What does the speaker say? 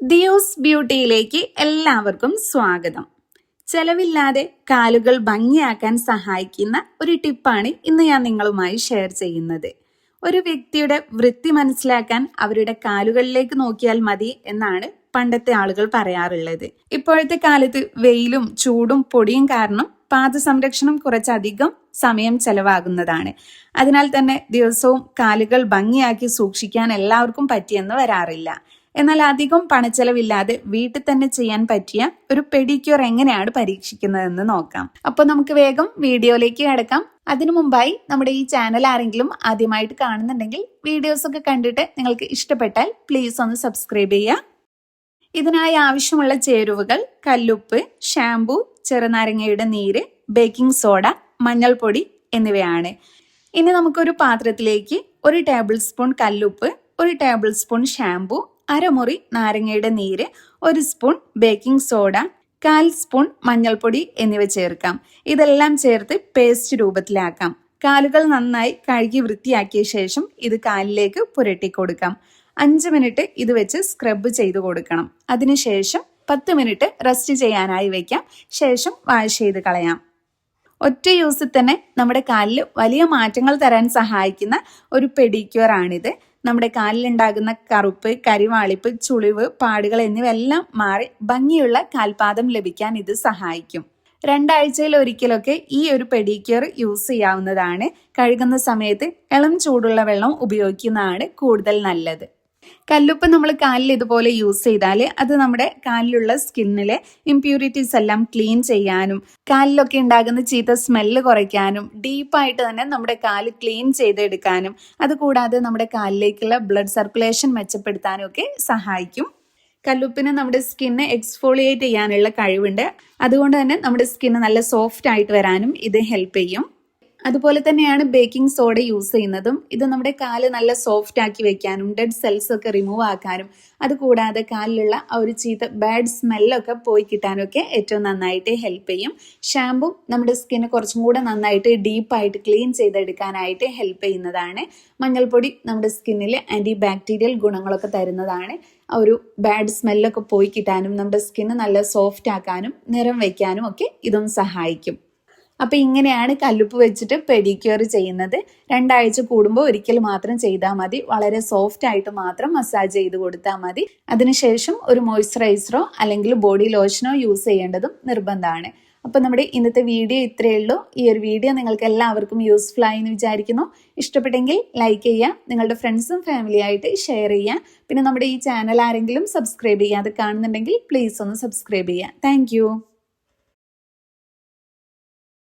ദിയോസ് ബ്യൂട്ടിയിലേക്ക് എല്ലാവർക്കും സ്വാഗതം. ചെലവില്ലാതെ കാലുകൾ ഭംഗിയാക്കാൻ സഹായിക്കുന്ന ഒരു ടിപ്പാണ് ഇന്ന് ഞാൻ നിങ്ങളുമായി ഷെയർ ചെയ്യുന്നത്. ഒരു വ്യക്തിയുടെ വൃത്തി മനസ്സിലാക്കാൻ അവരുടെ കാലുകളിലേക്ക് നോക്കിയാൽ മതി എന്നാണ് പണ്ടത്തെ ആളുകൾ പറയാറുള്ളത്. ഇപ്പോഴത്തെ കാലത്ത് വെയിലും ചൂടും പൊടിയും കാരണം പാദസംരക്ഷണം കുറച്ചധികം സമയം ചെലവാകുന്നതാണ്. അതിനാൽ തന്നെ ദിവസവും കാലുകൾ ഭംഗിയാക്കി സൂക്ഷിക്കാൻ എല്ലാവർക്കും പറ്റിയെന്ന് വരാറില്ല. എന്നാൽ അധികം പണച്ചെലവില്ലാതെ വീട്ടിൽ തന്നെ ചെയ്യാൻ പറ്റിയ ഒരു പെഡിക്യൂർ എങ്ങനെയാണ് പരീക്ഷിക്കുന്നതെന്ന് നോക്കാം. അപ്പോൾ നമുക്ക് വേഗം വീഡിയോയിലേക്ക് കിടക്കാം. അതിനു മുമ്പായി നമ്മുടെ ഈ ചാനൽ ആരെങ്കിലും ആദ്യമായിട്ട് കാണുന്നുണ്ടെങ്കിൽ വീഡിയോസ് ഒക്കെ കണ്ടിട്ട് നിങ്ങൾക്ക് ഇഷ്ടപ്പെട്ടാൽ പ്ലീസ് ഒന്ന് സബ്സ്ക്രൈബ് ചെയ്യുക. ഇതിനായി ആവശ്യമുള്ള ചേരുവകൾ കല്ലുപ്പ് ഷാംപൂ ചെറുനാരങ്ങയുടെ നീര് ബേക്കിംഗ് സോഡ മഞ്ഞൾപ്പൊടി എന്നിവയാണ്. ഇനി നമുക്കൊരു പാത്രത്തിലേക്ക് ഒരു ടേബിൾ സ്പൂൺ കല്ലുപ്പ് ഒരു ടേബിൾ സ്പൂൺ ഷാംപൂ അരമുറി നാരങ്ങയുടെ നീര് ഒരു സ്പൂൺ ബേക്കിംഗ് സോഡ കാൽ സ്പൂൺ മഞ്ഞൾപ്പൊടി എന്നിവ ചേർക്കാം. ഇതെല്ലാം ചേർത്ത് പേസ്റ്റ് രൂപത്തിലാക്കാം. കാലുകൾ നന്നായി കഴുകി വൃത്തിയാക്കിയ ശേഷം ഇത് കാലിലേക്ക് പുരട്ടി കൊടുക്കാം. അഞ്ച് മിനിറ്റ് ഇത് വെച്ച് സ്ക്രബ് ചെയ്ത് കൊടുക്കണം. അതിനുശേഷം പത്ത് മിനിറ്റ് റെസ്റ്റ് ചെയ്യാനായി വയ്ക്കാം ശേഷം വാഷ് ചെയ്ത് കളയാം. ഒറ്റ യൂസിൽ തന്നെ നമ്മുടെ കാലിൽ വലിയ മാറ്റങ്ങൾ തരാൻ സഹായിക്കുന്ന ഒരു പെഡിക്യൂർ ആണിത്. നമ്മുടെ കാലിലുണ്ടാകുന്ന കറുപ്പ് കരിവാളിപ്പ് ചുളിവ് പാടുകൾ എന്നിവയെല്ലാം മാറി ഭംഗിയുള്ള കാൽപാദം ലഭിക്കാൻ ഇത് സഹായിക്കും. രണ്ടാഴ്ചയിൽ ഒരിക്കലൊക്കെ ഈ ഒരു പെഡിക്യൂർ യൂസ് ചെയ്യാവുന്നതാണ്. കഴുകുന്ന സമയത്ത് ഇളം ചൂടുള്ള വെള്ളം ഉപയോഗിക്കുന്നതാണ് കൂടുതൽ നല്ലത്. കല്ലുപ്പ് നമ്മൾ കാലിൽ ഇതുപോലെ യൂസ് ചെയ്താൽ അത് നമ്മുടെ കാലിലുള്ള സ്കിന്നിലെ ഇംപ്യൂരിറ്റീസ് എല്ലാം ക്ലീൻ ചെയ്യാനും കാലിലൊക്കെ ഉണ്ടാകുന്ന ചീത്ത സ്മെല്ല് കുറയ്ക്കാനും ഡീപ്പായിട്ട് തന്നെ നമ്മുടെ കാൽ ക്ലീൻ ചെയ്തെടുക്കാനും അതുകൂടാതെ നമ്മുടെ കാലിലേക്കുള്ള ബ്ലഡ് സർക്കുലേഷൻ മെച്ചപ്പെടുത്താനും ഒക്കെ സഹായിക്കും. കല്ലുപ്പിന് നമ്മുടെ സ്കിന്ന് എക്സ്ഫോളിയേറ്റ് ചെയ്യാനുള്ള കഴിവുണ്ട്. അതുകൊണ്ട് തന്നെ നമ്മുടെ സ്കിന്ന് നല്ല സോഫ്റ്റ് ആയിട്ട് വരാനും ഇത് ഹെൽപ്പ് ചെയ്യും. അതുപോലെ തന്നെയാണ് ബേക്കിംഗ് സോഡ യൂസ് ചെയ്യുന്നതും. ഇത് നമ്മുടെ കാൽ നല്ല സോഫ്റ്റ് ആക്കി വെക്കാനും ഡെഡ് സെൽസ് ഒക്കെ റിമൂവ് ആക്കാനും അതുകൂടാതെ കാലിലുള്ള ആ ഒരു ചീത്ത ബാഡ് സ്മെല്ലൊക്കെ പോയി കിട്ടാനും ഒക്കെ ഏറ്റവും നന്നായിട്ട് ഹെൽപ്പ് ചെയ്യും. ഷാമ്പു നമ്മുടെ സ്കിന്ന് കുറച്ചും കൂടെ നന്നായിട്ട് ഡീപ്പായിട്ട് ക്ലീൻ ചെയ്തെടുക്കാനായിട്ട് ഹെൽപ്പ് ചെയ്യുന്നതാണ്. മഞ്ഞൾപ്പൊടി നമ്മുടെ സ്കിന്നിൽ ആന്റി ബാക്ടീരിയൽ ഗുണങ്ങളൊക്കെ തരുന്നതാണ്. ആ ഒരു ബാഡ് സ്മെല്ലൊക്കെ പോയി കിട്ടാനും നമ്മുടെ സ്കിന്ന് നല്ല സോഫ്റ്റ് ആക്കാനും നിറം വയ്ക്കാനും ഒക്കെ ഇതും സഹായിക്കും. അപ്പോൾ ഇങ്ങനെയാണ് കല്ലുപ്പ് വെച്ചിട്ട് പെഡിക്യൂർ ചെയ്യുന്നത്. രണ്ടാഴ്ച കൂടുമ്പോൾ ഒരിക്കൽ മാത്രം ചെയ്താൽ മതി. വളരെ സോഫ്റ്റ് ആയിട്ട് മാത്രം മസാജ് ചെയ്ത് കൊടുത്താൽ മതി. അതിനുശേഷം ഒരു മോയ്സ്ചറൈസറോ അല്ലെങ്കിൽ ബോഡി ലോഷനോ യൂസ് ചെയ്യേണ്ടതും നിർബന്ധമാണ്. അപ്പോൾ നമ്മുടെ ഇന്നത്തെ വീഡിയോ ഇത്രയേ ഉള്ളൂ. ഈ ഒരു വീഡിയോ നിങ്ങൾക്ക് എല്ലാവർക്കും യൂസ്ഫുൾ ആയി എന്ന് വിചാരിക്കുന്നു. ഇഷ്ടപ്പെട്ടെങ്കിൽ ലൈക്ക് ചെയ്യുക നിങ്ങളുടെ ഫ്രണ്ട്സും ഫാമിലിയായിട്ട് ഷെയർ ചെയ്യുക പിന്നെ നമ്മുടെ ഈ ചാനൽ ആരെങ്കിലും സബ്സ്ക്രൈബ് ചെയ്യാതെ കാണുന്നുണ്ടെങ്കിൽ പ്ലീസ് ഒന്ന് സബ്സ്ക്രൈബ് ചെയ്യുക താങ്ക്